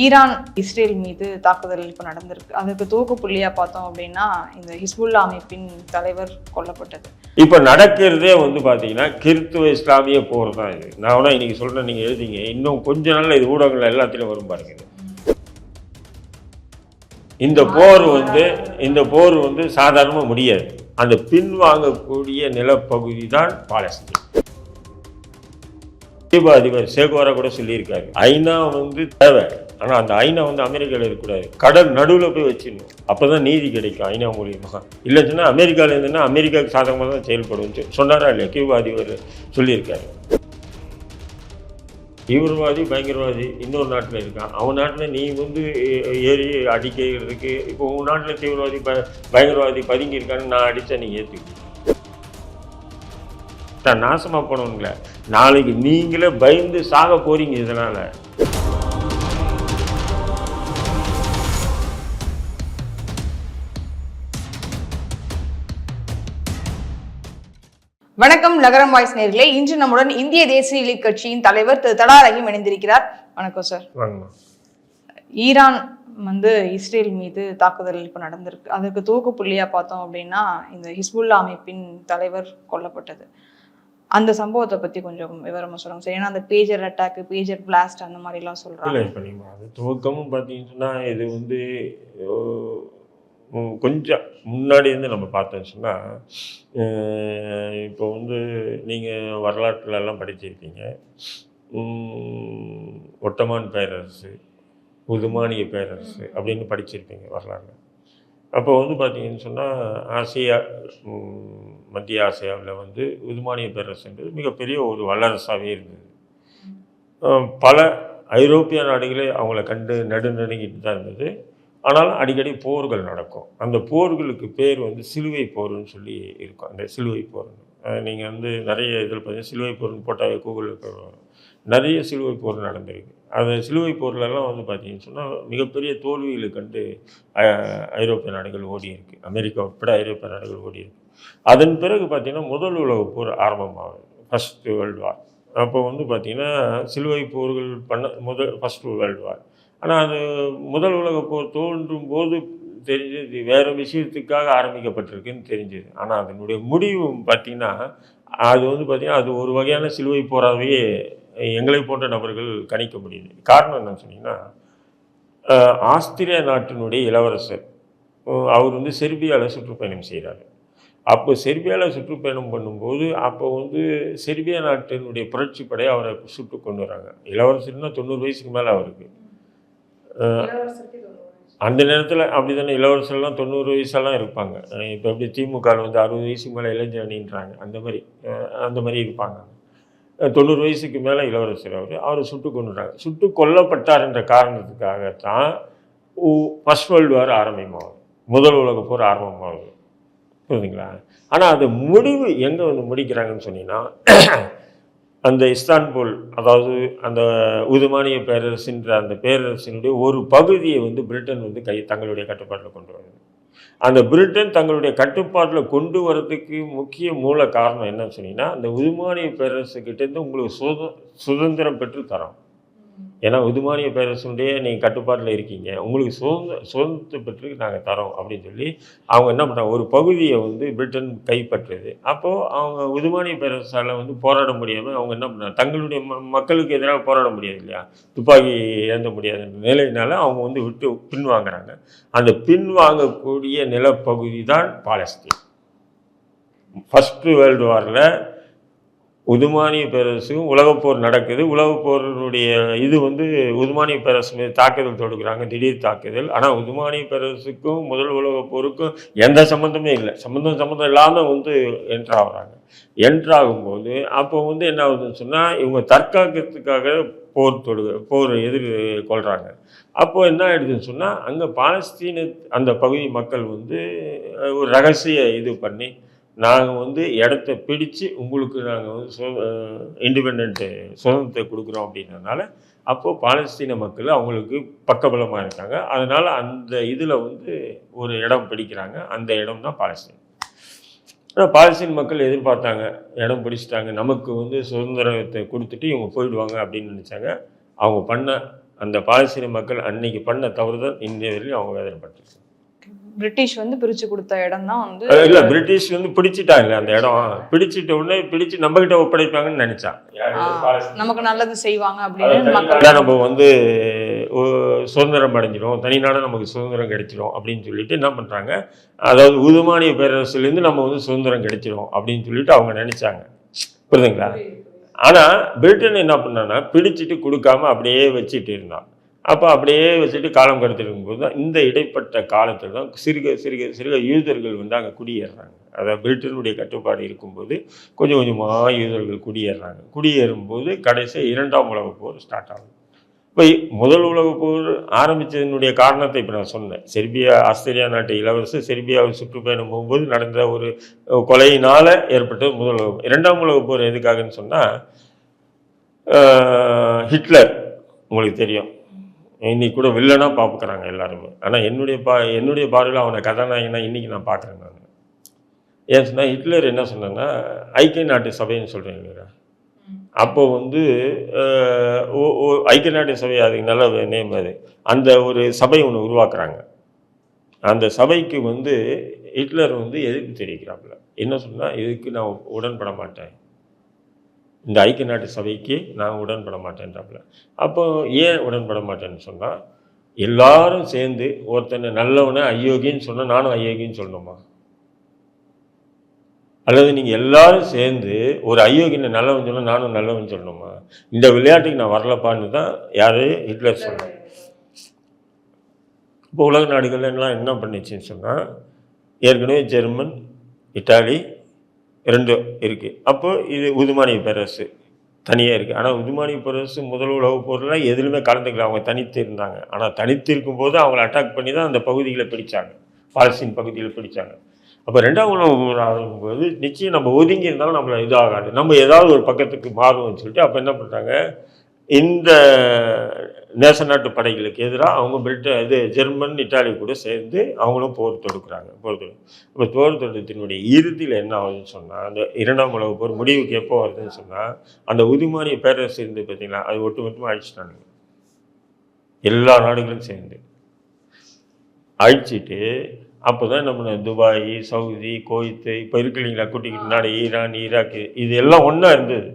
Iran Israel மீது தாக்குதல் இப்போ நடந்திருக்கு. அதுக்கு தூக்கு புள்ளியா பார்த்தோம் அப்படின்னா இந்த ஹிஸ்புல்லா அமைப்பின் தலைவர் கொல்லப்பட்டது. இப்போ நடக்கிறதே வந்து பார்த்தீங்கன்னா கிறித்துவ இஸ்லாமிய போர் தான் இது. நான் வேணா இன்னைக்கு சொல்கிறேன் நீங்கள் எழுதிங்க. இன்னும் கொஞ்ச நாள் இது ஊடகங்கள் எல்லாத்திலும் வரும் பாருங்க. இந்த போர் வந்து இந்த போர் வந்து சாதாரணமாக முடியாது. அந்த பின்வாங்கக்கூடிய நிலப்பகுதி தான் பாலஸ்தீன். தீபா அதிபர் சேகோரா கூட சொல்லியிருக்காரு. ஐநா வந்து தேவை. ஆனால் அந்த ஐநா வந்து அமெரிக்காவில் இருக்கக்கூடாது. கடல் நடுவில் போய் வச்சிடணும். அப்போ தான் நீதி கிடைக்கும் ஐநா மூலியமாக இல்லை சொன்னால் அமெரிக்காவில் இருந்துன்னா அமெரிக்காவுக்கு சாதகமாக தான் செயல்படும் சொன்னாரா இல்லையா? கியூபா அதிபர் சொல்லியிருக்காரு. தீவிரவாதி பயங்கரவாதி இன்னொரு நாட்டில் இருக்கான். அவன் நாட்டில் நீ வந்து ஏ- ஏறி அடிக்கிறதுக்கு இப்போ உன் நாட்டில் தீவிரவாதி ப பயங்கரவாதி பதுங்கி இருக்கான்னு நான் அடித்தா நீ ஏற்றுக்கணும் நான் நாசமாக போனவங்கள நாளைக்கு நீங்களே பயந்து சாக போறீங்க இதனால். வணக்கம் நகரம் வாய்ஸ் நேர்களே இன்று நம்முடன் இந்திய தேசிய லீக் கட்சியின் தலைவர் திரு தடா ரஹீம் இணைந்திருக்கிறார். வணக்கம் சார். ஈரான் வந்து இஸ்ரேல் மீது தாக்குதல் இப்போ நடந்திருக்கு. அதுக்கு துவக்க புள்ளியா பார்த்தோம் அப்படின்னா இந்த ஹிஸ்புல்லா அமைப்பின் தலைவர் கொல்லப்பட்டது. அந்த சம்பவத்தை பத்தி கொஞ்சம் விவரமா சொல்லுங்க சார். ஏன்னா அந்த பேஜர் அட்டாக் பேஜர் பிளாஸ்ட் அந்த மாதிரி எல்லாம் சொல்றாங்க இப்போ நீங்கள் அது துவக்கமும் பார்த்தீங்கன்னா இது வந்து கொஞ்சம் முன்னாடி இருந்து நம்ம பார்த்தோம்னு சொன்னால் இப்போ வந்து நீங்கள் வரலாற்றுல எல்லாம் படிச்சிருக்கீங்க ஒட்டமான் பேரரசு உதுமானிய பேரரசு அப்படின்னு படிச்சிருப்பீங்க வரலாறு அப்போ வந்து பார்த்தீங்கன்னு சொன்னால் ஆசியா மத்திய ஆசியாவில் வந்து உதுமானிய பேரரசுன்றது மிகப்பெரிய ஒரு வல்லரசாகவே இருந்தது. பல ஐரோப்பிய நாடுகளே அவங்கள கண்டு நடுநடுங்கிட்டு தான் இருந்தது. ஆனாலும் அடிக்கடி போர்கள் நடக்கும். அந்த போர்களுக்கு பேர் வந்து சிலுவை போர்னு சொல்லி இருக்கும். அந்த சிலுவை போர்னு நீங்கள் வந்து நிறைய இதில் பார்த்தீங்கன்னா சிலுவை போர்னு போட்டால் கூகுளில் நிறைய சிலுவை போர் நடந்திருக்கு. அந்த சிலுவை போர்லெல்லாம் வந்து பார்த்தீங்கன்னு சொன்னால் மிகப்பெரிய தோல்விகளை கண்டு ஐரோப்பிய நாடுகள் ஓடி இருக்கு. அமெரிக்கா உட்பட ஐரோப்பிய நாடுகள் ஓடி இருக்கு. அதன் பிறகு பார்த்தீங்கன்னா முதல் உலக போர் ஆரம்பமாகுது. ஃபர்ஸ்ட் வேர்ல்டு வார் அப்போ வந்து பார்த்திங்கன்னா சிலுவை போர்கள் பண்ண முதல் ஃபஸ்ட் வேர்ல்டு வார் ஆனால் அது முதல் உலகப்போர் தோன்றும் போது தெரிஞ்சது வேறு விஷயத்துக்காக ஆரம்பிக்கப்பட்டிருக்குன்னு தெரிஞ்சது. ஆனால் அதனுடைய முடிவு பார்த்திங்கன்னா அது வந்து பார்த்திங்கன்னா அது ஒரு வகையான சிலுவை போராகவே எங்களை போன்ற நபர்கள் கணிக்க முடியுது. காரணம் என்னன்னு சொன்னிங்கன்னா ஆஸ்திரிய நாட்டினுடைய இளவரசர். அவர் வந்து செர்பியாவில் சுற்றுப்பயணம் செய்கிறார் அப்போ செர்பியாவில் சுற்றுப்பயணம் பண்ணும்போது அப்போ வந்து செர்பியா நாட்டினுடைய புரட்சி அவரை சுட்டு கொண்டு வராங்க. இளவரசர்னால் தொண்ணூறு வயசுக்கு மேலே அவருக்கு. அந்த நேரத்தில் அப்படி தானே இளவரசர்லாம் தொண்ணூறு வயசெல்லாம் இருப்பாங்க. இப்போ எப்படி திமுக வந்து அறுபது வயசுக்கு மேலே இளைஞரணின்றாங்க அந்த மாதிரி அந்த மாதிரி இருப்பாங்க. தொண்ணூறு வயசுக்கு மேலே இளவரசர் அவர் அவரை சுட்டு கொண்டுறாங்க சுட்டு கொல்லப்பட்டார் என்ற காரணத்துக்காகத்தான் ஃபர்ஸ்ட் வேர்ல்டு வார் ஆரம்பமாகும் முதல் உலக போர் ஆரம்பமாகுது. புரியுதுங்களா? ஆனால் அது முடிவு எங்கே வந்து முடிக்கிறாங்கன்னு சொன்னீங்கன்னா அந்த இஸ்தான்புல் அதாவது அந்த உதுமானிய பேரரசுன்ற அந்த பேரரசினுடைய ஒரு பகுதியை வந்து பிரிட்டன் வந்து கை தங்களுடைய கட்டுப்பாட்டில் கொண்டு வருது. அந்த பிரிட்டன் தங்களுடைய கட்டுப்பாட்டில் கொண்டு வரதுக்கு முக்கிய மூல காரணம் என்னன்னு சொன்னீங்கன்னா அந்த உதுமானிய பேரரசுக்கிட்டேருந்து உங்களுக்கு சுத சுதந்திரம் பெற்று தரோம் ஏன்னா உதுமானிய பேரரசுடைய நீங்கள் கட்டுப்பாட்டில் இருக்கீங்க. உங்களுக்கு சுதந்திர சுதந்திரத்தை பெற்று நாங்கள் தரோம் அப்படின்னு சொல்லி அவங்க என்ன பண்ணுறாங்க ஒரு பகுதியை வந்து பிரிட்டன் கைப்பற்றுது. அப்போது அவங்க உதுமானிய பேரரசால் வந்து போராட முடியாமல் அவங்க என்ன பண்ணுறாங்க தங்களுடைய ம மக்களுக்கு எதிராக போராட முடியாது இல்லையா? துப்பாக்கி இழந்த முடியாத நிலையினால அவங்க வந்து விட்டு பின்வாங்குறாங்க அந்த பின்வாங்கக்கூடிய நிலப்பகுதி தான் பாலஸ்தீன். ஃபஸ்ட்டு வேர்ல்டு வாரில் உதுமானிய பேரரசுக்கும் உலகப்போர் நடக்குது. உலகப்போரினுடைய இது வந்து உதுமானிய பேரரசு மீது தாக்குதல் தொடுக்கிறாங்க திடீர் தாக்குதல். ஆனால் உதுமானிய பேரரசுக்கும் முதல் உலகப் போருக்கும் எந்த சம்மந்தமே இல்லை. சம்மந்தம் சம்மந்தம் இல்லாமல் வந்து என்ட்ராகிறாங்க என்ட்ராகும்போது அப்போ வந்து என்ன ஆகுதுன்னு சொன்னால் இவங்க தற்காக்கிறதுக்காக போர் தொடு போர் எதிர் கொள்கிறாங்க அப்போது என்ன ஆயிடுதுன்னு சொன்னால் அங்கே பாலஸ்தீன அந்த பகுதி மக்கள் வந்து ஒரு ரகசிய இது பண்ணி நாங்கள் வந்து இடத்த பிடிச்சு உங்களுக்கு நாங்கள் வந்து சு இண்டிபெண்ட்டு சுதந்திரத்தை கொடுக்குறோம் அப்படின்றதுனால அப்போது பாலஸ்தீன மக்கள் அவங்களுக்கு பக்கபலமாக இருக்காங்க. அதனால் அந்த இதில் வந்து ஒரு இடம் பிடிக்கிறாங்க. அந்த இடம் தான் பாலஸ்தீன். ஆனால் பாலஸ்தீன் மக்கள் எதிர்பார்த்தாங்க. இடம் பிடிச்சிட்டாங்க. நமக்கு வந்து சுதந்திரத்தை கொடுத்துட்டு இவங்க போயிடுவாங்க அப்படின்னு நினச்சாங்க. அவங்க பண்ண அந்த பாலஸ்தீன மக்கள் அன்னைக்கு பண்ண தவறு தான் இந்திய வரையிலும் அவங்க வேதனைப்பட்டிருக்காங்க பிரிட்டிஷ் வந்து பிரிச்சு கொடுத்த இடம் தான் வந்து இல்ல பிரிட்டிஷ் வந்து பிடிச்சிட்டாங்க அந்த இடம். பிடிச்சிட்ட உடனே பிடிச்சு நம்ம கிட்ட ஒப்படைப்பாங்கன்னு நினைச்சான். ஆ, நமக்கு நல்லது செய்வாங்க அப்படின்னு நம்ம வந்து சுதந்திரம் அடைஞ்சிரும். தனி நாடு நமக்கு சுதந்திரம் கிடைச்சிரும் அப்படின்னு சொல்லிட்டு என்ன பண்றாங்க? அதாவது உதுமானிய பேரரசுலேருந்து நம்ம வந்து சுதந்திரம் கிடைச்சிரும் அப்படின்னு சொல்லிட்டு அவங்க நினைச்சாங்க. புரியுதுங்களா? ஆனா பிரிட்டன் என்ன பண்ணான்னா பிடிச்சிட்டு கொடுக்காம அப்படியே வச்சுட்டு இருந்தான். அப்போ அப்படியே வச்சுட்டு காலம் கடத்திட்டு போது தான் இந்த இடைப்பட்ட காலத்தில் தான் சிறுக சிறுக சிறுக யூதர்கள் வந்து அங்கே குடியேறுறாங்க அதாவது பிரிட்டனுடைய கட்டுப்பாடு இருக்கும்போது கொஞ்சம் கொஞ்சமாக யூதர்கள் குடியேறுறாங்க குடியேறும்போது கடைசியாக இரண்டாம் உலகப் போர் ஸ்டார்ட் ஆகும் இப்போ முதல் உலகப் போர் ஆரம்பித்ததனுடைய காரணத்தை இப்போ நான் சொன்னேன். செர்பியா ஆஸ்திரேலியா நாட்டு இளவரசர் செர்பியாவை சுற்றுப்பயணம் போகும்போது நடந்த ஒரு கொலையினால் ஏற்பட்ட முதல் உலகப் இரண்டாம் உலகப் போர் எதுக்காகன்னு சொன்னால் ஹிட்லர் உங்களுக்கு தெரியும். இன்னைக்கு கூட வில்லனாக பார்க்குறாங்க எல்லாருமே. ஆனால் என்னுடைய பா என்னுடைய பார்வையில் அவனை கதாநாயகனா இன்னைக்கு நான் பார்க்குறேன் நான். ஏன் சொன்னால் ஹிட்லர் என்ன சொன்னேன்னா ஐக்கிய நாட்டு சபைன்னு சொல்கிறீங்க அப்போ வந்து ஓ- ஓ- ஐக்கிய நாட்டு சபை அதுக்கு நல்ல நேம் அது. அந்த ஒரு சபை ஒன்று உருவாக்குறாங்க. அந்த சபைக்கு வந்து ஹிட்லர் வந்து எதிர்ப்பு தெரிவிக்கிறாப்புல. என்ன சொன்னால் இதுக்கு நான் உடன்பட மாட்டேன். இந்த ஐக்கிய நாட்டு சபைக்கு நான் உடன்பட மாட்டேன்றாப்புல அப்போ ஏன் உடன்பட மாட்டேன்னு சொன்னால் எல்லாரும் சேர்ந்து ஒருத்தனை நல்லவனை அயோக்கின்னு சொன்னால் நானும் அயோக்கின்னு சொல்லணுமா? அல்லது நீங்கள் எல்லாரும் சேர்ந்து ஒரு அயோக்கியனை நல்லவன் சொன்னால் நானும் நல்லவன் சொல்லணுமா? இந்த விளையாட்டுக்கு நான் வரலப்பான்னு தான் யார் ஹிட்லர் சொன்னார். இப்போ உலக நாடுகள் எல்லாம் என்ன பண்ணுச்சுன்னு சொன்னால் ஏற்கனவே ஜெர்மன் இட்டாலி ரெண்டும் இருக்குது அப்போ இது உதுமானிய பேரரசு தனியாக இருக்குது ஆனால் உதுமானிய பேரரசு முதல் உலக போரில் எதுலையுமே கலந்துக்கல. அவங்க தனித்து இருந்தாங்க. ஆனால் தனித்து இருக்கும்போது அவங்கள அட்டாக் பண்ணி தான் அந்த பகுதிகளை பிடிச்சாங்க. பாலஸ்தீன் பகுதியில் பிடிச்சாங்க. அப்போ ரெண்டாம் உலக ஆகும்போது நிச்சயம் நம்ம ஒதுங்கி இருந்தாலும் நம்மளை இதாகாது. நம்ம ஏதாவது ஒரு பக்கத்துக்கு மாறுவோம்னு சொல்லிட்டு அப்போ என்ன பண்ணுறாங்க இந்த நேச நாட்டு படைகளுக்கு எதிராக அவங்க பிரிட்டன் இது ஜெர்மன் இட்டாலி கூட சேர்ந்து அவங்களும் போர் தொடுக்குறாங்க போர் தொடு இப்போ போர் தொடுத்தினுடைய இறுதியில் என்ன ஆகுதுன்னு சொன்னால் அந்த இரண்டாம் உலக போர் முடிவுக்கு எப்போ வருதுன்னு சொன்னால் அந்த உதுமானிய பேரரசு இருந்து பார்த்தீங்களா அது ஒட்டுமொத்தமாக அழிச்சிட்டாங்க எல்லா நாடுகளும் சேர்ந்து. அழிச்சிட்டு அப்போ தான் நம்ம துபாய் சவுதி கோயத்து இப்போ இருக்கு இல்லைங்களா குட்டி நாடு ஈரான் ஈராக்கு இது எல்லாம் ஒன்றா இருந்தது.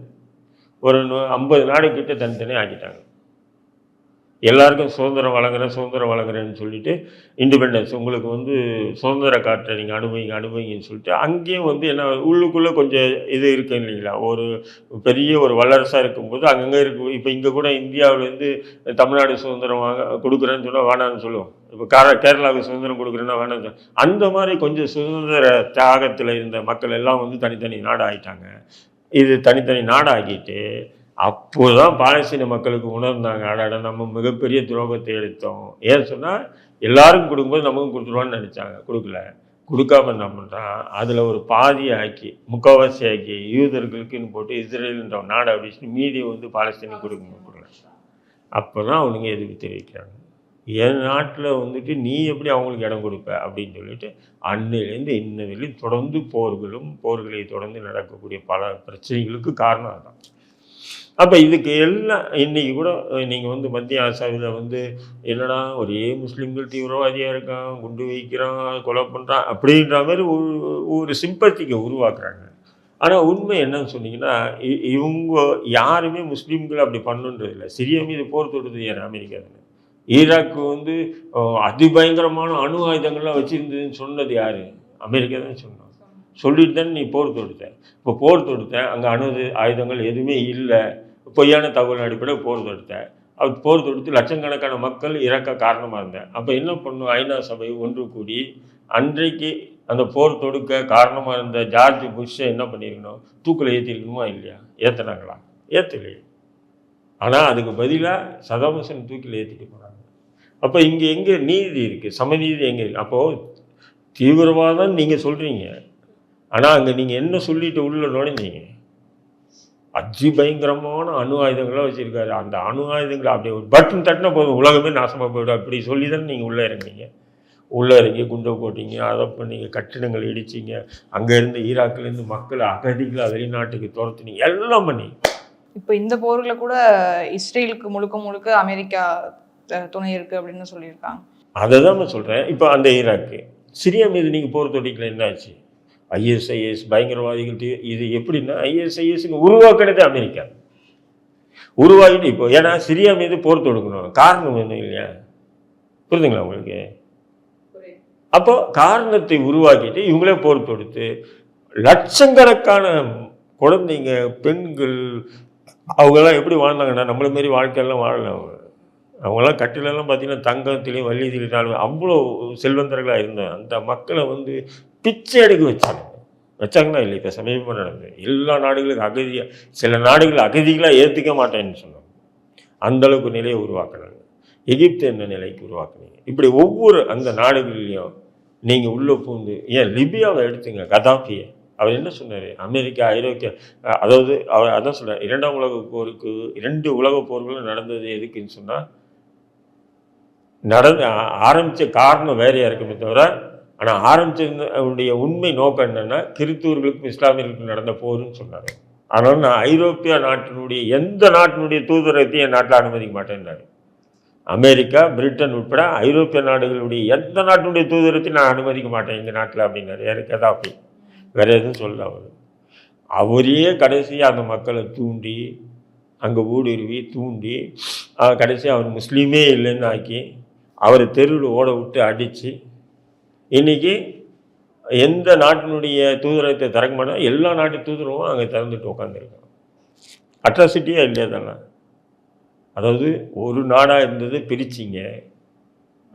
ஒரு ஐம்பது நாடு தனித்தனியாக ஆக்கிட்டாங்க. எல்லாருக்கும் சுதந்திரம் வழங்குறேன் சுதந்திரம் வழங்குறேன்னு சொல்லிட்டு இண்டிபெண்டன்ஸ் உங்களுக்கு வந்து சுதந்திர காற்றை நீங்கள் அனுபவிங்க அனுபவிங்கன்னு சொல்லிட்டு அங்கேயும் வந்து என்ன உள்ளுக்குள்ளே கொஞ்சம் இது இருக்கு இல்லைங்களா? ஒரு பெரிய ஒரு வல்லரசாக இருக்கும்போது அங்கங்கே இருக்கு. இப்போ இங்கே கூட இந்தியாவிலேருந்து தமிழ்நாடு சுதந்திரம் வாங்க கொடுக்குறேன்னு சொன்னால் வேணாம்னு சொல்லுவோம். இப்போ கார கேரளாவுக்கு சுதந்திரம் கொடுக்குறேன்னா வேணாம்னு சொல்லுவோம். அந்த மாதிரி கொஞ்சம் சுதந்திர தியாகத்தில் இருந்த மக்கள் எல்லாம் வந்து தனித்தனி நாடு ஆயிட்டாங்க இது தனித்தனி நாடாகிட்டு அப்போது தான் பாலஸ்தீன மக்களுக்கு உணர்ந்தாங்க. அடாடா நம்ம மிகப்பெரிய துரோகத்தை எடுத்தோம். ஏன்னு சொன்னால் எல்லாருக்கும் கொடுக்கும்போது நமக்கும் கொடுத்துருவான்னு நினச்சாங்க. கொடுக்கல. கொடுக்காம என்ன பண்ணுறான் அதில் ஒரு பாதியை ஆக்கி முக்கால்வாசி ஆக்கி யூதர்களுக்குன்னு போட்டு இஸ்ரேலுன்ற நாடு அப்படின்னு மீதி வந்து பாலஸ்தீனுக்கு கொடுக்க கொடுக்குறாங்க அப்போ தான் அவனுங்க எதுக்கு தெரிவிக்கிறாங்க. என் நாட்டில் வந்துட்டு நீ எப்படி அவங்களுக்கு இடம் கொடுப்ப அப்படின்னு சொல்லிட்டு அன்னையிலேருந்து இன்ன வரையிலும் தொடர்ந்து போர்களும் போர்களை தொடர்ந்து நடக்கக்கூடிய பல பிரச்சனைகளுக்கு காரணம் அதான் அப்போ இதுக்கு எல்லாம் இன்னைக்கு கூட நீங்கள் வந்து மத்திய ஆசாவில் வந்து என்னடா ஒரே முஸ்லீம்கள் தீவிரவாதியாக இருக்கான் குண்டு வைக்கிறான் கொலை பண்ணுறான் அப்படின்ற மாதிரி ஒரு ஒரு சிம்பத்திக்கை உருவாக்குறாங்க. ஆனால் உண்மை என்னன்னு சொன்னீங்கன்னா இ- இவங்க யாருமே முஸ்லீம்கள் அப்படி பண்ணுன்றது இல்லை. சிரியா மீது போர் தொடுது யார் அமெரிக்கா ஈராக்கு வந்து அதிபயங்கரமான அணு ஆயுதங்கள்லாம் வச்சுருந்ததுன்னு சொன்னது யார்? அமெரிக்கா தான் சொன்னான் சொல்லிட்டு தானே நீ போர் தொடுத்த. இப்போ போர் தொடுத்த அங்கே அணு ஆயுதங்கள் எதுவுமே இல்லை. பொய்யான தகவல் அடிப்படையில் போர் தொடுத்த. அது போர் தொடுத்து லட்சக்கணக்கான மக்கள் இறக்க காரணமாக இருந்தேன் அப்போ என்ன பண்ணும்? ஐநா சபை ஒன்று கூடி அன்றைக்கு அந்த போர் தொடுக்க காரணமாக இருந்த ஜார்ஜ் புஷ்ஷை என்ன பண்ணியிருக்கணும் தூக்கில் ஏற்றிருக்கணுமா இல்லையா? ஏற்றுனாங்களா ஏற்றலையே ஆனால் அதுக்கு பதிலாக சதாம் தூக்கில் ஏற்றிட்டு போனாங்க. அப்போ இங்கே எங்கே நீதி இருக்குது சமநீதி எங்கே இருக்குது அப்போது தீவிரவாதம் நீங்கள் சொல்கிறீங்க ஆனால் அங்கே நீங்கள் என்ன சொல்லிட்டு உள்ள நுழைஞ்சீங்க? அதி பயங்கரமான அணு ஆயுதங்களாக வச்சுருக்காரு. அந்த அணு ஆயுதங்களை அப்படியே ஒரு பட்டன் தட்டினா போதும். உலகமே நாசமாக போயிடும். அப்படி சொல்லி தானே நீங்கள் உள்ளே இறங்கினீங்க. உள்ளே இறங்கி குண்டை போட்டீங்க அதை பண்ணீங்க கட்டிடங்கள் இடிச்சிங்க. அங்கேருந்து ஈராக்லேருந்து மக்களை அகதிகளை வெளிநாட்டுக்கு துரத்துனீங்க. எல்லாம் பண்ணி இப்போ இந்த போரில் கூட இஸ்ரேலுக்கு முழுக்க முழுக்க அமெரிக்கா துணை இருக்கு அப்படின்னு சொல்லியிருக்காங்க. அதை தான் நான் சொல்கிறேன் இப்போ அந்த ஈராக்கு சிரியா மீது நீங்கள் போர் தொட்டிக்கல என்ன ஆச்சு? ஐஎஸ்ஐஎஸ் பயங்கரவாதிகள் இது எப்படின்னா ஐஎஸ்ஐஎஸ்ங்க உருவாக்கினது அமெரிக்கா. உருவாகிட்டு இப்போ ஏன்னா சிரியா மீது போர் தொடுக்கணும். காரணம் என்ன இல்லையா? புரிதுங்களா உங்களுக்கு? அப்போ காரணத்தை உருவாக்கிட்டு இவங்களே போர் தொடுத்து லட்சக்கணக்கான குழந்தைங்க பெண்கள் அவங்கெல்லாம் எப்படி வாழ்ந்தாங்கன்னா நம்மள மாரி வாழ்க்கையெல்லாம் வாழல அவங்க. அவங்களாம் கட்டிலெல்லாம் பார்த்தீங்கன்னா தங்கத்திலையும் வள்ளியிலும் அவ்வளோ செல்வந்தர்களாக இருந்தாங்க அந்த மக்களை வந்து பிச்சை எடுக்க வச்சாங்க. வச்சாங்கன்னா இல்லை இப்போ சமீபமாக நடந்தது. எல்லா நாடுகளுக்கும் அகதியாக சில நாடுகள் அகதிகளாக ஏற்றுக்க மாட்டேன்னு சொன்னாங்க. அந்த அளவுக்கு நிலையை உருவாக்குனாங்க. எகிப்து என்ன நிலைக்கு உருவாக்குனீங்க. இப்படி ஒவ்வொரு அந்த நாடுகள்லையும் நீங்கள் உள்ளே பூந்து ஏன் லிபியாவை எடுத்துங்க கதாஃபியை. அவர் என்ன சொன்னார்? அமெரிக்கா ஐரோப்பியா அதாவது அவர் அதான் சொன்னார் இரண்டாம் உலக போருக்கு இரண்டு உலக போர்களும் நடந்தது எதுக்குன்னு சொன்னால் நடந்து ஆரம்பித்த காரணம் வேறையாக இருக்குமே தவிர ஆனால் ஆரம்பிச்சதுடைய உண்மை நோக்கம் என்னென்னா கிறிஸ்துவர்களுக்கும் இஸ்லாமியர்களுக்கும் நடந்த போர்னு சொன்னார். ஆனால் நான் ஐரோப்பிய நாட்டினுடைய எந்த நாட்டினுடைய தூதரகத்தையும் என் நாட்டில் அனுமதிக்க மாட்டேன்னாரு அமெரிக்கா பிரிட்டன் உட்பட ஐரோப்பிய நாடுகளுடைய எந்த நாட்டினுடைய தூதரத்தையும் நான் அனுமதிக்க மாட்டேன் இந்த நாட்டில் அப்படின்னாரு. யாரு கதாபி. வேற எதுவும் சொல்ல அவர். அவரே கடைசியாக அந்த மக்களை தூண்டி அங்கே ஊடுருவி தூண்டி கடைசியாக அவர் முஸ்லீமே இல்லைன்னு ஆக்கி அவரை தெருவில் ஓட விட்டு அடித்து இன்னைக்கு எந்த நாட்டினுடைய தூதரகத்தை திறக்க மாட்டோம் எல்லா நாட்டு தூதரவும் அங்கே திறந்துட்டு உட்காந்துருக்கான் அட்ராசிட்டியாக இல்லையா தானே அதாவது ஒரு நாடாக இருந்தது பிரிச்சிங்க.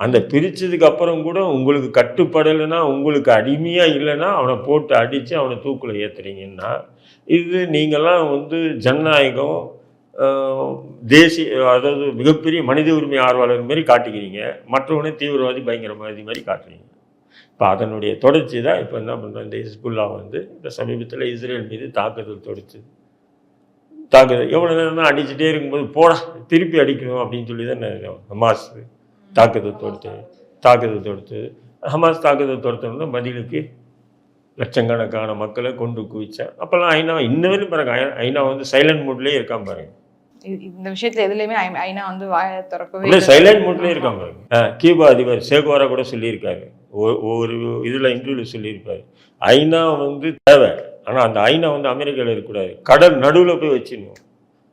அந்த பிரித்ததுக்கப்புறம் கூட உங்களுக்கு கட்டுப்படலைன்னா உங்களுக்கு அடிமையாக இல்லைன்னா அவனை போட்டு அடித்து அவனை தூக்கில் ஏற்றுறீங்கன்னா இது நீங்கள்லாம் வந்து ஜனநாயகம் தேசிய அதாவது மிகப்பெரிய மனித உரிமை ஆர்வலர் மாதிரி காட்டிக்கிறீங்க. மற்றவனே தீவிரவாதி பயங்கரவாதி மாதிரி காட்டுறீங்க. இப்போ அதனுடைய தொடர்ச்சி தான் இப்போ என்ன பண்ணுறோம் இந்த ஹிஸ்புல்லா வந்து இப்போ சமீபத்தில் இஸ்ரேல் மீது தாக்குதல் தொடர்ச்சி தாக்குதல் எவ்வளோ நேரம் தான் அடிச்சுட்டே இருக்கும்போது போடா திருப்பி அடிக்கணும் அப்படின்னு சொல்லி தான் நான் ஹமாஸ் தாக்குதல் தொடுத்து தாக்குதல் தொடுத்து ஹமாஸ் தாக்குதல் தொடுத்தோம்னா பதிலுக்கு லட்சக்கணக்கான மக்களை கொண்டு குவிச்சேன் அப்போல்லாம் ஐநா இன்ன வரையும் பாருங்க ஐநா வந்து சைலண்ட் மூட்லேயே இருக்கான் பாருங்க. இந்த விஷயத்துல எதுலயுமே ஐநா வந்து வாயை திறக்கவே. சைலண்ட் பாருங்க ஆ, கியூபா அதிபர் சேகுவாரா கூட சொல்லியிருக்காரு. ஒ- ஒரு இதில் இன்டர்வியூவில் சொல்லியிருப்பாரு. ஐநா வந்து தேவை. ஆனால் அந்த ஐநா வந்து அமெரிக்காவில் இருக்கக்கூடாது. கடல் நடுவில் போய் வச்சிடணும்.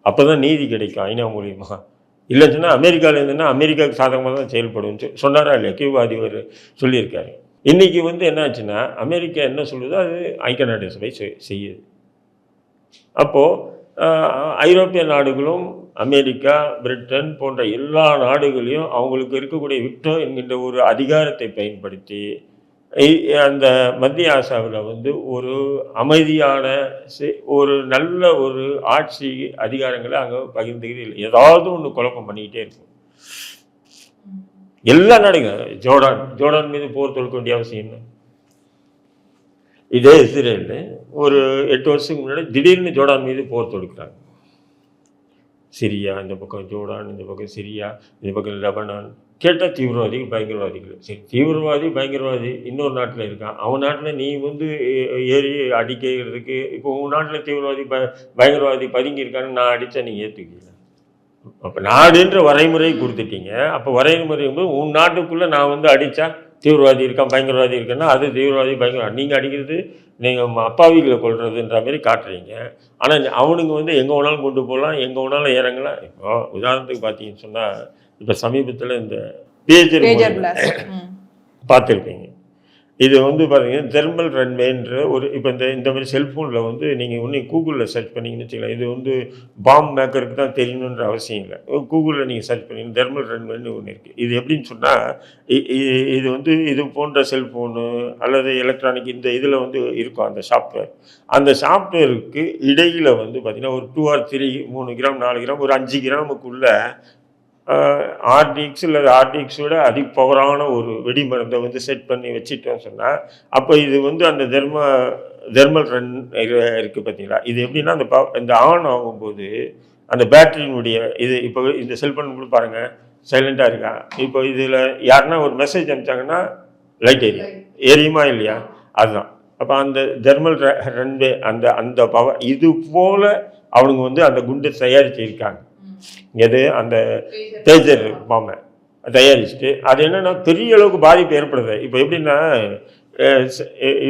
அப்போ தான் நீதி கிடைக்கும் ஐநா மூலியமா. இல்லைன்னு சொன்னால் அமெரிக்காவில் இருந்துன்னா அமெரிக்காவுக்கு சாதகமாக தான் செயல்படும். சொன்னாரா இல்லையா? கியூபா அதிபர் சொல்லியிருக்காரு. இன்னைக்கு வந்து என்ன ஆச்சுன்னா அமெரிக்கா என்ன சொல்லுதோ அது ஐக்கிய நாடு சபை செய்- செய்யுது. அப்போது ஐரோப்பிய நாடுகளும் அமெரிக்கா பிரிட்டன் போன்ற எல்லா நாடுகளையும் அவங்களுக்கு இருக்கக்கூடிய விக்டோ என்கின்ற ஒரு அதிகாரத்தை பயன்படுத்தி அந்த மத்திய ஆசியாவில் வந்து ஒரு அமைதியான ஒரு நல்ல ஒரு ஆட்சி அதிகாரங்களை அங்கே பகிர்ந்துக்கிட்டு இல்லை. ஏதாவது ஒன்று குழப்பம் பண்ணிக்கிட்டே இருக்கும். எல்லா நாடுங்க ஜோர்டான் ஜோர்டான் மீது போர் தொடுக்க வேண்டிய அவசியம் என்ன? இதே இஸ்ரேலில் ஒரு எட்டு வருஷத்துக்கு முன்னாடி திடீர்னு ஜோர்டான் மீது போர் தொடுக்கிறாங்க. சிரியா இந்த பக்கம் ஜோர்டான் இந்த பக்கம் சிரியா இந்த பக்கம் லெபனான். கேட்டால் தீவிரவாதிகள் பயங்கரவாதிகள். சரி தீவிரவாதி பயங்கரவாதி இன்னொரு நாட்டில் இருக்கான். அவன் நாட்டில் நீ வந்து ஏறி அடிக்கிறதுக்கு இப்போ உன் நாட்டில் தீவிரவாதி ப பயங்கரவாதி பதுங்கி இருக்கான்னு நான் அடித்தா நீங்கள் ஏற்றுக்கீங்க அப்போ நாடுன்ற வரைமுறை கொடுத்துட்டீங்க. அப்போ வரைமுறை போது உன் நாட்டுக்குள்ளே நான் வந்து அடித்தா தீவிரவாதி இருக்கான் பயங்கரவாதி இருக்கான்னா அது தீவிரவாதி பயங்கரவாதி நீங்கள் அடிக்கிறது நீங்கள் அப்பாவிகளை கொள்றதுன்ற மாதிரி காட்டுறீங்க. ஆனால் அவனுங்க வந்து எங்கே வேணாலும் கொண்டு போகலாம் எங்கே வேணாலும் இறங்கலாம். இப்போ உதாரணத்துக்கு பார்த்தீங்கன்னு சொன்னால் இப்போ சமீபத்தில் இந்த பேஜர். பார்த்துருப்பீங்க. இது வந்து பார்த்தீங்கன்னா தெர்மல் ரன்வேன்ற ஒரு இப்போ இந்த இந்த மாதிரி செல்ஃபோனில் வந்து நீங்கள் ஒன்று கூகுளில் சர்ச் பண்ணீங்கன்னு வச்சுக்கலாம் இது வந்து பாம் மேக்கருக்கு தான் தெரியணுன்ற அவசியம் இல்லை. கூகுளில் நீங்கள் சர்ச் பண்ணிங்க தெர்மல் ரன்வேன்னு ஒன்று இருக்குது இது எப்படின்னு சொன்னால் இது வந்து இது போன்ற செல்ஃபோனு அல்லது எலக்ட்ரானிக் இந்த இதில் வந்து இருக்கும் அந்த சாஃப்ட்வேர் அந்த சாஃப்ட்வேருக்கு இடையில் வந்து பார்த்திங்கன்னா ஒரு டூ ஆர் த்ரீ மூணு கிராம் நாலு கிராம் ஒரு அஞ்சு கிராமுக்குள்ளே ஆர்டிஎக்ஸ் இல்லை ஆர்டிஎக்ஸோட அதிபவரான ஒரு வெடி மருந்தை வந்து செட் பண்ணி வச்சிட்டோம் சொன்னால் அப்போ இது வந்து அந்த தெர்ம தெர்மல் ரன் இருக்குது பார்த்தீங்களா இது எப்படின்னா அந்த ப இந்த ஆன் ஆகும்போது அந்த பேட்டரியினுடைய இது இப்போ இந்த செல்ஃபோன் கூட பாருங்கள் சைலண்ட்டாக இருக்கா? இப்போ இதில் யாருன்னா ஒரு மெசேஜ் அனுப்பிச்சாங்கன்னா லைட் எரியும். எரியுமா இல்லையா? அதுதான். அப்போ அந்த ஜெர்மல் ரன்வே அந்த அந்த பவர் இது போல் அவனுங்க வந்து அந்த குண்டு தயாரிச்சிருக்காங்க. எது? அந்த பேஜர் பாம்பை. தயாரிச்சுட்டு அது என்னென்னா பெரிய அளவுக்கு பாதிப்பு ஏற்படுது. இப்போ எப்படின்னா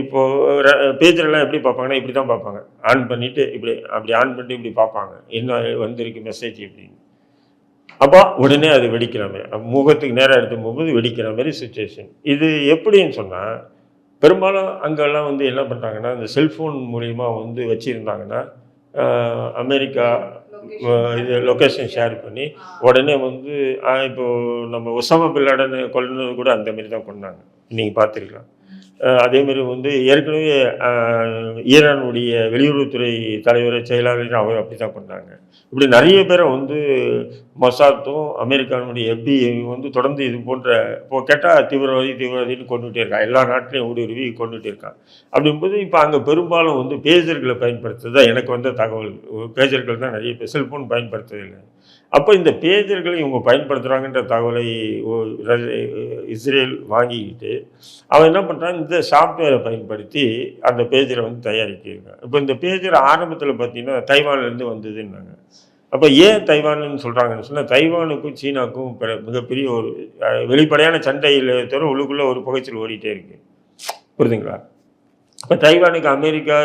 இப்போது பேஜர்லாம் இப்போ எப்படி பார்ப்பாங்கன்னா இப்படி தான் பார்ப்பாங்க. ஆன் பண்ணிவிட்டு இப்படி அப்படி ஆன் பண்ணிட்டு இப்படி பார்ப்பாங்க. என்ன வந்திருக்கு மெசேஜ் இப்படின்னு அப்போ உடனே அது வெடிக்கிற மாதிரி முகத்துக்கு நேராக எடுத்து போகும்போது வெடிக்கிற மாதிரி சுச்சுவேஷன் இது எப்படின்னு சொன்னால் பெரும்பாலும் அங்கெல்லாம் வந்து என்ன பண்ணுறாங்கன்னா இந்த செல்ஃபோன் மூலிமா வந்து வச்சுருந்தாங்கன்னா அமெரிக்கா இது லொக்கேஷன் ஷேர் பண்ணி உடனே வந்து ஆஹ் இப்போ நம்ம ஒசாமா பில்லாடன் கொல்லுனது கூட அந்த மாதிரி தான் கொண்டாங்க நீங்கள் பார்த்துருக்கலாம். அதேமாரி வந்து ஏற்கனவே ஈரானுடைய வெளியுறவுத்துறை தலைவர் செயலாளர் அவர் அப்படி தான் பண்ணாங்க. இப்படி நிறைய பேரை வந்து மொசாத்தும் அமெரிக்கானுடைய எஃபி வந்து தொடர்ந்து இது போன்ற இப்போ கேட்டால் தீவிரவாதி தீவிரவாதின்னு கொண்டுகிட்டே இருக்கான். எல்லா நாட்டிலையும் ஊடுருவி கொண்டுகிட்டே இருக்கான். அப்படிங்கும்போது இப்போ அங்கே பெரும்பாலும் வந்து பேஜர்களை பயன்படுத்துறது தான் எனக்கு வந்த தகவல். பேஜர்கள் தான் நிறைய பேர் செல்ஃபோன் பயன்படுத்துறதில்லை அப்போ இந்த பேஜர்களை இவங்க பயன்படுத்துகிறாங்கன்ற தகவலை இஸ்ரேல் வாங்கிக்கிட்டு அவன் என்ன பண்ணுறான் இந்த சாஃப்ட்வேரை பயன்படுத்தி அந்த பேஜரை வந்து தயாரிக்கிறாங்க. இப்போ இந்த பேஜர் ஆரம்பத்தில் பார்த்தீங்கன்னா தைவான்லேருந்து வந்ததுன்னாங்க. அப்போ ஏன் தைவான்னு சொல்கிறாங்கன்னு சொன்னால் தைவானுக்கும் சீனாக்கும் பிற- மிகப்பெரிய ஒரு வெளிப்படையான சண்டையில் தவிர உள்ளுக்குள்ளே ஒரு புகைச்சல் ஓடிட்டே இருக்குது புரிதுங்களா இப்போ தைவானுக்கு அமெரிக்கா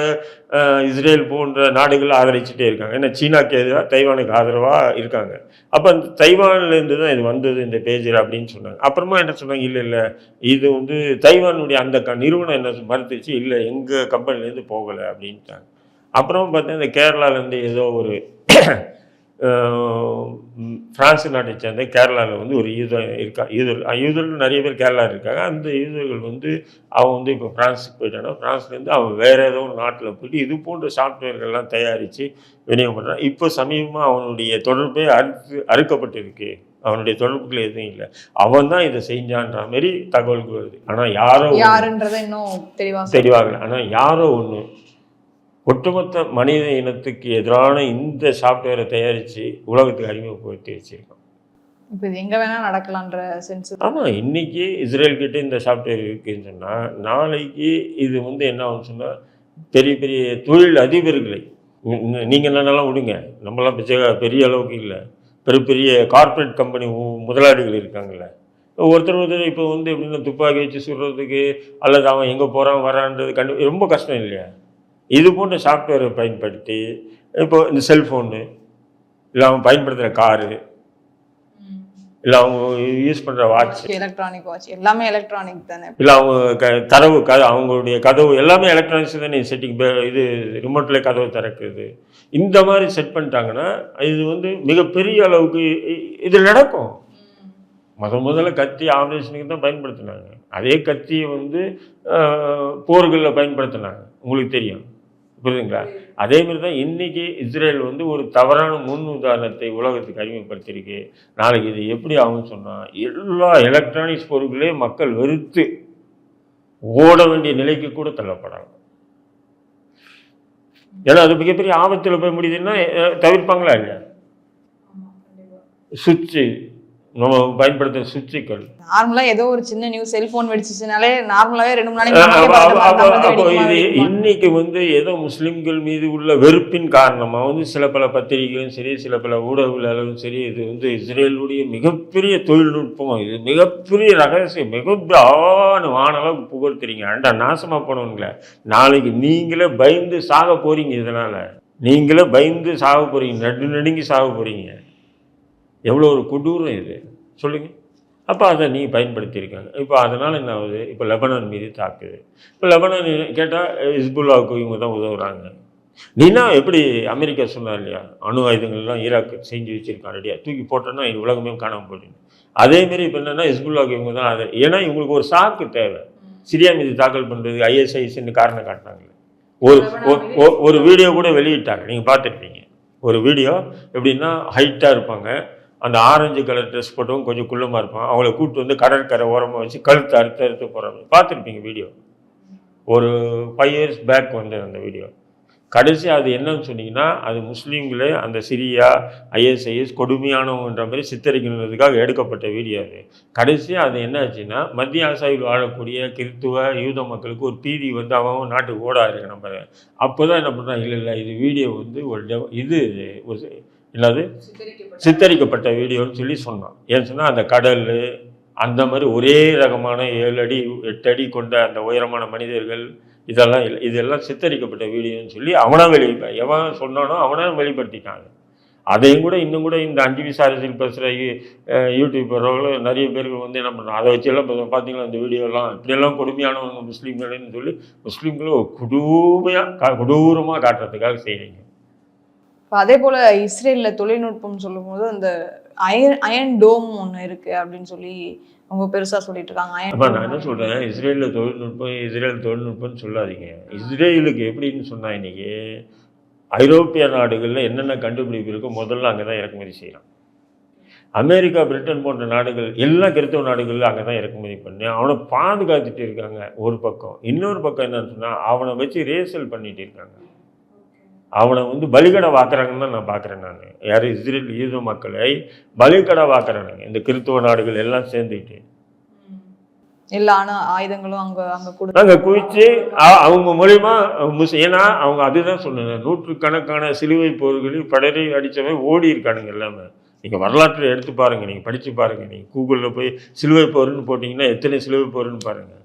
இஸ்ரேல் போன்ற நாடுகள் ஆதரிச்சுட்டே இருக்காங்க. ஏன்னா சீனாக்கு எதிராக தைவானுக்கு ஆதரவாக இருக்காங்க. அப்போ அந்த தைவான்லேருந்து தான் இது வந்தது இந்த பேஜர் அப்படின்னு சொன்னாங்க. அப்புறமா என்ன சொன்னாங்க? இல்லை இல்லை. இது வந்து தைவானுடைய அந்த க நிறுவனம் என்ன மறுத்துச்சு? இல்லை எங்கள் கம்பெனிலேருந்து போகலை அப்படின்ட்டாங்க. அப்புறம் பார்த்தீங்கன்னா இந்த கேரளாலேருந்து ஏதோ ஒரு பிரான்ஸ் நாட்டை சேர்ந்த கேரளாவில் வந்து ஒரு யூதர் இருக்கா யூதர் யூதர்கள் நிறைய பேர் கேரளா இருக்காங்க. அந்த யூதர்கள் வந்து அவன் வந்து இப்போ பிரான்ஸுக்கு போயிட்டானா பிரான்ஸ்லேருந்து அவன் வேற ஏதோ ஒரு நாட்டில் போயிட்டு இது போன்ற சாஃப்ட்வேர்கள்லாம் தயாரித்து விநியோகம் பண்ணுறான் இப்போ சமீபமாக அவனுடைய தொடர்பே அறுத்து அறுக்கப்பட்டிருக்கு. அவனுடைய தொடர்புகள் எதுவும் இல்லை. அவன் தான் இதை செஞ்சான்ற மாதிரி தகவல்கள் வருது. ஆனால் யாரோ யாருன்றதை இன்னும் தெளிவா சொல்ல- தெளிவாகல ஆனால் யாரோ ஒன்று ஒட்டுமொத்த மனித இனத்துக்கு எதிரான இந்த சாஃப்ட்வேரை தயாரித்து உலகத்துக்கு அறிமுகப்படுத்தி வச்சிருக்கான் இப்ப இது எங்க வேணா நடக்கலான்ற சென்ஸ் ஆமாம் இன்னைக்கு இஸ்ரேல் கிட்ட இந்த சாஃப்ட்வேர் இருக்குன்னு சொன்னால் நாளைக்கு இது வந்து என்ன ஆகும்னு சொன்னால் பெரிய பெரிய தொழில் அதிபர்களை நீங்கள் என்னென்னலாம் விடுங்க. நம்மளாம் பெரிய அளவுக்கு இல்லை. பெரிய பெரிய கார்ப்பரேட் கம்பெனி முதலாளிகள் இருக்காங்கல்ல. ஒருத்தர் ஒருத்தர் இப்போ வந்து எப்படின்னா துப்பாக்கி வச்சு சுடுறதுக்கு அல்லது அவன் எங்கே போகிறான் வரான்றது கண்டு ரொம்ப கஷ்டம் இல்லையா? இது போன்ற சாஃப்ட்வேரை பயன்படுத்தி இப்போ இந்த செல்ஃபோனு இல்லை அவன் பயன்படுத்துகிற காரு இல்லை அவங்க யூஸ் பண்ணுற வாட்ச் எலக்ட்ரானிக் வாட்ச் எல்லாமே எலக்ட்ரானிக் தானே? இல்லை அவங்க க தரவு க அவங்களுடைய கதவு எல்லாமே எலக்ட்ரானிக்ஸ் தானே செட்டிங் இது ரிமோட்டில் கதவு திறக்குது. இந்த மாதிரி செட் பண்ணிட்டாங்கன்னா இது வந்து மிகப்பெரிய அளவுக்கு இது நடக்கும். முத முதல்ல கத்தி ஆப்ரேஷனுக்கு தான் பயன்படுத்தினாங்க. அதே கத்தியை வந்து போர்களில் பயன்படுத்தினாங்க. உங்களுக்கு தெரியும். புரியுதுங்களா? அதே மாதிரி தான் இன்னைக்கு இஸ்ரேல் வந்து ஒரு தவறான முன் உதாரணத்தை உலகத்துக்கு அறிமுகப்படுத்தியிருக்கு. நாளைக்கு இது எப்படி ஆகும்னு சொன்னால் எல்லா எலக்ட்ரானிக்ஸ் பொருட்களையும் மக்கள் வெறுத்து ஓட வேண்டிய நிலைக்கு கூட தள்ளப்படாங்க ஏன்னா அது மிகப்பெரிய ஆபத்தில் போய் முடியுதுன்னா தவிர்ப்பாங்களா இல்லையா? சுவிட்சு நம்ம பயன்படுத்துகிற சுவிட்சுக்கள் நார்மலா ஏதோ ஒரு சின்ன நியூஸ் செல்போன் வெடிச்சிச்சுனாலே நார்மலாவே ரெண்டு மூணு இது? இன்னைக்கு வந்து ஏதோ முஸ்லிம்கள் மீது உள்ள வெறுப்பின் காரணமா வந்து சில பல பத்திரிகைகளும் சரி சில பல ஊடகங்களும் சரி இது வந்து இஸ்ரேலுடைய மிகப்பெரிய தொழில்நுட்பம் இது மிகப்பெரிய ரகசியம் மிகப்பெரிய ஆவான வானளவுக்கு புகழ்த்துறீங்க. அண்டா நாசமா போனவங்கள நாளைக்கு நீங்களே பயந்து சாக போறீங்க இதனால. நீங்களே பயந்து சாக போறீங்க நடு நடுங்கி சாக போறீங்க. எவ்வளோ ஒரு கொடூரம் இது? சொல்லுங்க. அப்போ அதை நீ பயன்படுத்தியிருக்காங்க. இப்போ அதனால் என்ன ஆகுது? இப்போ லெபனான் மீது தாக்குது. இப்போ லெபனான் கேட்டால் ஹிஸ்புல்லாவுக்கு இவங்க தான் உதவுறாங்க. நீனா எப்படி அமெரிக்கா சொன்னார் இல்லையா? அணு ஆயுதங்கள்லாம் ஈராக் செஞ்சு வச்சிருக்கான் ரெடியாக தூக்கி போட்டோன்னா இது உலகமே காணாமல் போயிடுங்க அதேமாரி இப்போ என்னென்னா ஹிஸ்புல்லாவுக்கு இவங்க தான் அதை ஏன்னா இவங்களுக்கு ஒரு சாக்கு தேவை. சிரியா மீது தாக்கல் பண்ணுறது ஐஎஸ்ஐஸ்ன்னு காரணம் காட்டினாங்களே ஒரு ஒரு- ஒரு வீடியோ கூட வெளியிட்டாங்க. நீங்கள் பார்த்துருப்பீங்க. ஒரு வீடியோ எப்படின்னா ஹைட்டாக இருப்பாங்க. அந்த ஆரஞ்சு கலர் ட்ரெஸ் போட்டவங்க கொஞ்சம் குள்ளமாக இருப்பான். அவங்கள கூப்பிட்டு வந்து கடற்கரை ஓரமாக வச்சு கழுத்து அறுத்து அறுத்து போகிறாங்க பார்த்துருப்பீங்க வீடியோ ஒரு ஃபைவ் இயர்ஸ் பேக் வந்து அந்த வீடியோ கடைசி அது என்னன்னு சொன்னீங்கன்னா அது முஸ்லீம்களே அந்த சிரியா ஐஎஸ்ஐஎஸ் கொடுமையானவங்கன்ற மாதிரி சித்தரிக்கணுன்றதுக்காக எடுக்கப்பட்ட வீடியோ அது. கடைசி அது என்ன ஆச்சுன்னா மத்திய ஆசாயில் வாழக்கூடிய கிறித்துவ யூத மக்களுக்கு ஒரு பீதி வந்து அவன் நாட்டுக்கு ஓடா இருக்கு நம்ம. அப்போ தான் என்ன பண்ணுறான்? இல்லை இல்லை இது வீடியோ வந்து ஒரு இது ஒரு என்னது? சித்தரிக்கப்பட்ட வீடியோன்னு சொல்லி சொன்னான் ஏன்னு சொன்னால் அந்த கடல் அந்த மாதிரி ஒரே ரகமான ஏழு அடி எட்டு அடி கொண்ட அந்த உயரமான மனிதர்கள் இதெல்லாம் இல்லை இதெல்லாம் சித்தரிக்கப்பட்ட வீடியோன்னு சொல்லி அவனா வெளி எவன் சொன்னானோ அவனா வெளிப்படுத்திட்டாங்க. அதையும் கூட இன்னும் கூட இந்த அஞ்சு விசா அரசியல் பேசுகிற யூடியூபர்களும் நிறைய பேர்கள் வந்து என்ன பண்ணுறாங்க அதை வச்சு எல்லாம் இப்ப பார்த்தீங்களா இந்த வீடியோலாம்? இப்படியெல்லாம் கொடுமையானவங்க முஸ்லீம்கள்னு சொல்லி முஸ்லீம்களை கொடுமையாக கொடூரமாக காட்டுறதுக்காக செய்கிறீங்க இப்போ அதே போல இஸ்ரேல்ல தொழில்நுட்பம் சொல்லும்போது அந்த அயன் அயன் டோம் ஒன்று இருக்கு அப்படின்னு சொல்லி அவங்க பெருசா சொல்லிட்டு இருக்காங்க. அயன் நான் என்ன சொல்கிறேன் இஸ்ரேலில் தொழில்நுட்பம் இஸ்ரேல் தொழில்நுட்பம்னு சொல்லாதீங்க. இஸ்ரேலுக்கு எப்படின்னு சொன்னா இன்னைக்கு ஐரோப்பிய நாடுகளில் என்னென்ன கண்டுபிடிப்பு இருக்கோ முதல்ல அங்கே தான் இறக்குமதி செய்யலாம் அமெரிக்கா பிரிட்டன் போன்ற நாடுகள் எல்லா கிறிஸ்தவ நாடுகளில் அங்கே தான் இறக்குமதி பண்ணி அவனை பாதுகாத்துட்டு இருக்காங்க ஒரு பக்கம். இன்னொரு பக்கம் என்னன்னு சொன்னால் அவனை வச்சு ரேசல் பண்ணிட்டு இருக்காங்க. அவனை வந்து பலிகடை வாக்குறாங்கன்னு தான் நான் பார்க்குறேன் நான். யார் இஸ்ரேல் யூத மக்களை பலிகடை வாக்குறானுங்க இந்த கிறிஸ்துவ நாடுகள் எல்லாம் சேர்ந்துக்கிட்டு. எல்லா ஆன ஆயுதங்களும் அங்க அங்க கொடு நாங்கள் குவிச்சு அவங்க மூலியமா ஏன்னா அவங்க அதுதான் சொன்னேன் நூற்றுக்கணக்கான சிலுவை போர்களில் படரை அடித்தவன் ஓடி இருக்கானுங்க எல்லாமே. நீங்கள் வரலாற்றை எடுத்து பாருங்கள் நீங்கள் படித்து பாருங்கள் நீங்கள் கூகுளில் போய் சிலுவை போர்னு போட்டிங்கன்னா எத்தனை சிலுவை போர்னு பாருங்கள்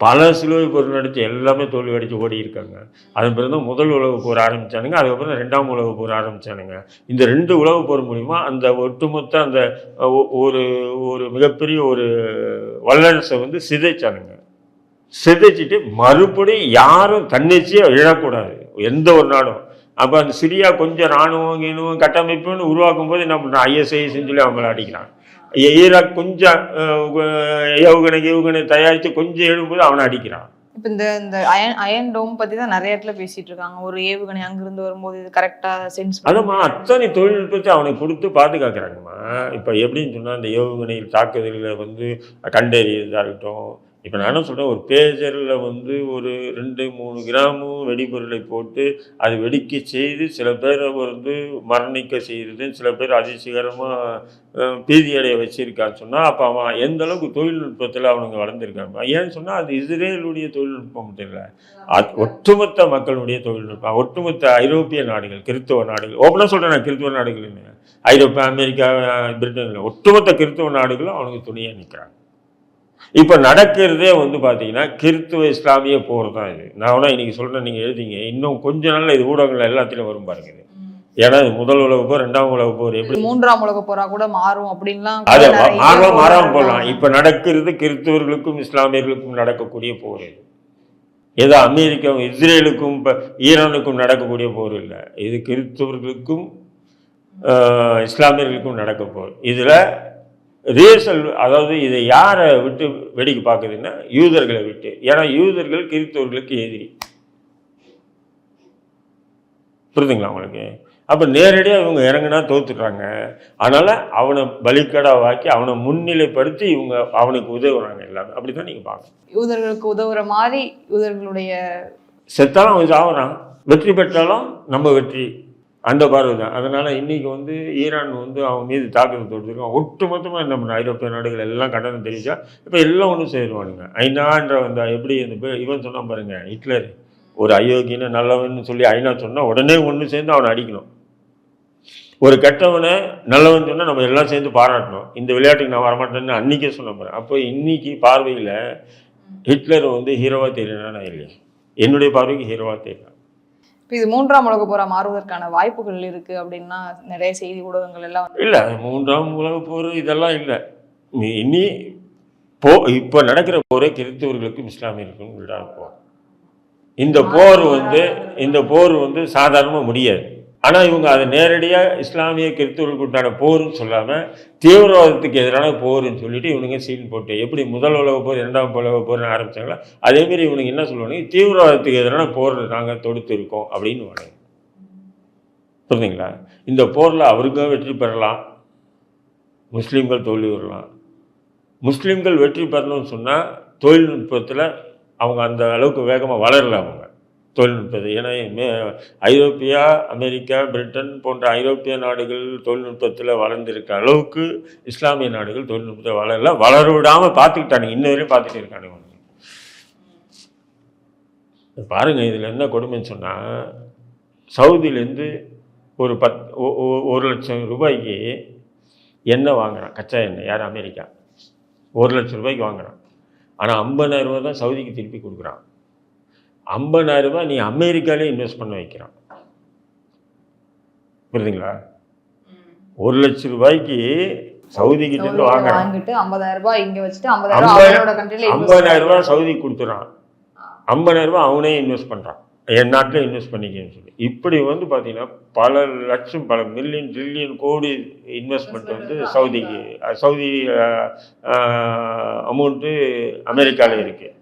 பல சிலுவை பொருள் நடித்து எல்லாமே தோல்வி அடித்து ஓடி இருக்காங்க அதன் பிறகு முதல் உலக போர் ஆரம்பித்தானுங்க அதுக்கப்புறம் ரெண்டாம் உலக போர் ஆரம்பித்தானுங்க இந்த ரெண்டு உலக போர் மூலிமா அந்த ஒட்டுமொத்த அந்த ஒ- ஒரு ஒரு மிகப்பெரிய ஒரு வல்லரசை வந்து சிதைச்சானுங்க. சிதைச்சிட்டு மறுபடியும் யாரும் தன்னிச்சையாக இழக்கூடாது எந்த ஒரு நாடும். அப்போ அந்த சிரியா கொஞ்சம் இராணுவம் கீணுவம் கட்டமைப்புன்னு உருவாக்கும் போது என்ன பண்ணுறான் ஐஎஸ்ஐ சொல்லி அவங்கள அடிக்கிறான். ஈராக் கொஞ்சம் ஏவுகணை ஏவுகணை தயாரித்து கொஞ்சம் எழும்போது அவனை அடிக்கிறான். இப்ப இந்த இந்த அயன் அயன் டோம் பத்தி தான் நிறைய இடத்துல பேசிட்டு இருக்காங்க. ஒரு ஏவுகணை அங்கிருந்து வரும்போது இது கரெக்டா சென்ஸ் அதுமா அத்தனை தொழில்நுட்பத்தை அவனுக்கு கொடுத்து பாதுகாக்கிறாங்கம்மா. இப்போ எப்படின்னு சொன்னால் அந்த ஏவுகணையில் தாக்குதலில் வந்து கண்டறியதாக இருக்கட்டும் இப்போ நான் என்ன சொல்கிறேன் ஒரு பேஜரில் வந்து ஒரு ரெண்டு மூணு கிராமும் வெடிபொருளை போட்டு அது வெடிக்க செய்து சில பேரை வந்து மரணிக்க செய்கிறது சில பேர் அதிசயகரமாக பீதியடைய வச்சிருக்கான்னு சொன்னால் அப்போ அவன் எந்த அளவுக்கு தொழில்நுட்பத்தில் அவனுங்க வளர்ந்துருக்காங்க? ஏன்னு சொன்னால் அது இஸ்ரேலுடைய தொழில்நுட்பம் மட்டும் இல்லை அது ஒட்டுமொத்த மக்களுடைய தொழில்நுட்பம் ஒட்டுமொத்த ஐரோப்பிய நாடுகள் கிறிஸ்தவ நாடுகள் ஓப்பனாக சொல்கிறேன் நான் கிறிஸ்தவ நாடுகள் ஐரோப்பா அமெரிக்கா பிரிட்டன் ஒட்டுமொத்த கிறிஸ்தவ நாடுகளும் அவனுக்கு துணியாக நிற்கிறாங்க இப்போ நடக்கிறதே வந்து பார்த்தீங்கன்னா கிறிஸ்துவ இஸ்லாமிய போர் தான் இது. நான் வேணா இன்னைக்கு சொல்கிறேன் நீங்கள் எழுதிங்க. இன்னும் கொஞ்ச நாள்ல இது ஊடகங்கள் எல்லாத்துலேயும் வரும் பாருங்க இது. ஏன்னா இது முதல் உலக போர் ரெண்டாம் உலக போர் எப்படி? மூன்றாம் உலக போரா கூட மாறும் அப்படின்லாம் அது மாறாம மாறாம போராட்டம் போடலாம் இப்போ நடக்கிறது கிறிஸ்தவர்களுக்கும் இஸ்லாமியர்களுக்கும் நடக்கக்கூடிய போர் இது. ஏதோ அமெரிக்காவும் இஸ்ரேலுக்கும் இப்போ ஈரானுக்கும் நடக்கக்கூடிய போர் இல்லை. இது கிறிஸ்தவர்களுக்கும் இஸ்லாமியர்களுக்கும் நடக்க போர் இதில் ரீசல் அதாவது இதை யாரை விட்டு வெடிக்க பார்க்குதுன்னா யூதர்களை விட்டு. ஏன்னா யூதர்கள் கிறிஸ்தவர்களுக்கு எதிரி. புரியுதுங்களா உங்களுக்கு? அப்போ நேரடியாக இவங்க இறங்குனா தோத்துடுறாங்க. அதனால் அவனை பலிக்கடாவாக்கி அவனை முன்னிலைப்படுத்தி இவங்க அவனுக்கு உதவுறாங்க எல்லாமே அப்படி தான் நீங்கள் பார்க்கணும். யூதர்களுக்கு உதவுற மாதிரி யூதர்களுடைய செத்தாலும் அவன் சாவுறான். வெற்றி பெற்றாலும் நம்ம வெற்றி. அந்த பார்வை தான். அதனால் இன்றைக்கி வந்து ஈரான் வந்து அவன் மீது தாக்குதல் தொடுத்துருக்கான் ஒட்டுமொத்தமாக என்ன பண்ண ஐரோப்பிய நாடுகள் எல்லாம் கண்டனம் தெரிவிச்சா இப்போ எல்லாம் ஒன்றும் சேருவானுங்க. ஐநான்ற அந்த எப்படி இந்த இவன் சொன்னால் பாருங்கள் ஹிட்லர் ஒரு அயோக்கியன்னு நல்லவன்னு சொல்லி ஐநா சொன்னால் உடனே ஒன்று சேர்ந்து அவனை அடிக்கணும். ஒரு கெட்டவனை நல்லவன் சொன்னால் நம்ம எல்லாம் சேர்ந்து பாராட்டணும். இந்த விளையாட்டுக்கு நான் வரமாட்டேன்னு அன்றைக்கே சொன்ன பாரு. அப்போ இன்றைக்கி பார்வையில் ஹிட்லர் வந்து ஹீரோவாக தெரியலன்னா இல்லையா? என்னுடைய பார்வைக்கு ஹீரோவாக தெரியும் இது மூன்றாம் உலக போரா மாறுவதற்கான வாய்ப்புகள் இருக்கு அப்படின்னா நிறைய செய்தி ஊடகங்கள் எல்லாம் இல்லை மூன்றாம் உலக போர் இதெல்லாம் இல்லை. இனி போ இப்போ நடக்கிற போரே கிறிஸ்தவர்களுக்கும் இஸ்லாமியர்களுக்கும் உண்டான போர். இந்த போர் வந்து இந்த போர் வந்து சாதாரணமாக முடியாது. ஆனால் இவங்க அதை நேரடியாக இஸ்லாமிய கிறிஸ்துவர்களுக்கு உண்டான போர்னு சொல்லாமல் தீவிரவாதத்துக்கு எதிரான போர்னு சொல்லிட்டு இவனுங்க சீன் போட்டு எப்படி முதல் உலக போர் இரண்டாம் உலக போர்னு ஆரம்பித்தாங்களோ அதேமாரி இவனுங்க என்ன சொல்லுவாங்க தீவிரவாதத்துக்கு எதிரான போர் நாங்கள் தொடுத்து இருக்கோம் அப்படின்னு வாங்க புரிஞ்சுங்களா? இந்த போரில் அவருக்கும் வெற்றி பெறலாம் முஸ்லீம்கள் தோல்வி வரலாம். முஸ்லீம்கள் வெற்றி பெறணும்னு சொன்னால் தொழில்நுட்பத்தில் அவங்க அந்த அளவுக்கு வேகமாக வளரல அவங்க. தொழில்நுட்பத்தை. ஏன்னா மே- ஐரோப்பியா அமெரிக்கா பிரிட்டன் போன்ற ஐரோப்பிய நாடுகள் தொழில்நுட்பத்தில் வளர்ந்துருக்க அளவுக்கு இஸ்லாமிய நாடுகள் தொழில்நுட்பத்தை வளரல வளர விடாமல் பார்த்துக்கிட்டானுங்க. இன்ன வரையும் பார்த்துட்டு இருக்கானுங்க பாருங்கள் பாருங்க இதில் என்ன கொடுமைன்னு சொன்னால் சவுதியிலேருந்து ஒரு பத் ஒரு லட்சம் ரூபாய்க்கு எண்ணெய் வாங்குறான். கச்சா எண்ணெய் யார்? அமெரிக்கா. ஒரு லட்சம் ரூபாய்க்கு வாங்குறான். ஆனால் ஐம்பதாயிரம் ரூபா தான் சவுதிக்கு திருப்பி கொடுக்குறான். ஐம்பதாயிரம் ரூபாய் நீ அமெரிக்காலே இன்வெஸ்ட் பண்ண வைக்கிறான். புரியுதுங்களா? ஒரு லட்சம் ரூபாய்க்கு சவுதி கிட்ட இருந்து வாங்கிட்டு ஐம்பதாயிரம் ரூபாய் இங்க வச்சுட்டு ஐம்பதாயிரம் ரூபாய் சவுதி கொடுத்துறான். ஐம்பதாயிரம் ரூபாய் அவனே இன்வெஸ்ட் பண்ணுறான் என் நாட்டில் இன்வெஸ்ட் பண்ணிக்கன்னு சொல்லி. இப்படி வந்து பார்த்தீங்கன்னா பல லட்சம் பல மில்லியன் ட்ரில்லியன் கோடி இன்வெஸ்ட்மெண்ட் வந்து சவுதிக்கு சவுதி அமௌண்ட்டு அமெரிக்காவில் இருக்குது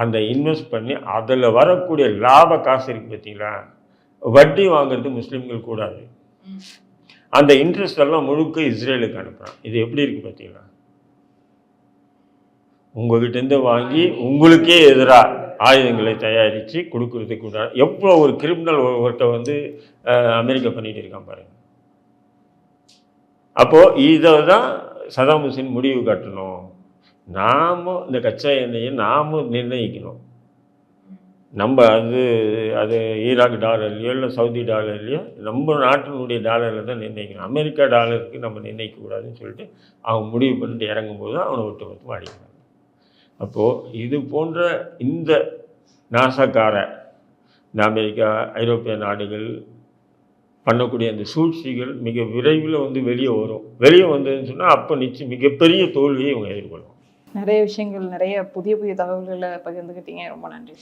அந்த இன்வெஸ்ட் பண்ணி அதில் வரக்கூடிய லாப காசு இருக்குது பார்த்தீங்களா? வட்டி வாங்குறது முஸ்லீம்கள் கூடாது. அந்த இன்ட்ரெஸ்ட் எல்லாம் முழுக்க இஸ்ரேலுக்கு அனுப்புகிறான் இது எப்படி இருக்குது பார்த்தீங்களா? உங்ககிட்டேருந்து வாங்கி உங்களுக்கே எதிராக ஆயுதங்களை தயாரித்து கொடுக்கறதுக்கு கூட. எவ்வளோ ஒரு கிரிமினல் ஒருத்த வந்து அமெரிக்கா பண்ணிட்டு இருக்கான் பாருங்க. அப்போது இதை தான் சதாம் ஹுசேன் முடிவு கட்டணும். நாம் இந்த கச்சா எண்ணெயை நாமும் நிர்ணயிக்கணும். நம்ம அது அது ஈராக் டாலர்லையோ இல்லை சவுதி டாலர்லையோ நம்ம நாட்டினுடைய டாலரில் தான் நிர்ணயிக்கணும். அமெரிக்கா டாலருக்கு நம்ம நிர்ணயிக்கக்கூடாதுன்னு சொல்லிட்டு அவன் முடிவு பண்ணிட்டு இறங்கும்போது தான் அவனை ஒட்டு மொத்தமாக அடிக்கிறாங்க. அப்போது இது போன்ற இந்த நாசக்கார இந்த அமெரிக்கா ஐரோப்பிய நாடுகள் பண்ணக்கூடிய அந்த சூழ்ச்சிகள் மிக விரைவில் வந்து வெளியே வரும். வெளியே வந்ததுன்னு சொன்னால் அப்போ நிச்சயம் மிகப்பெரிய தோல்வியை இவங்க எதிர்கொள்ளும் நிறைய விஷயங்கள் நிறைய புதிய புதிய தகவல்களை பகிர்ந்துக்கிட்டீங்க ரொம்ப நன்றி.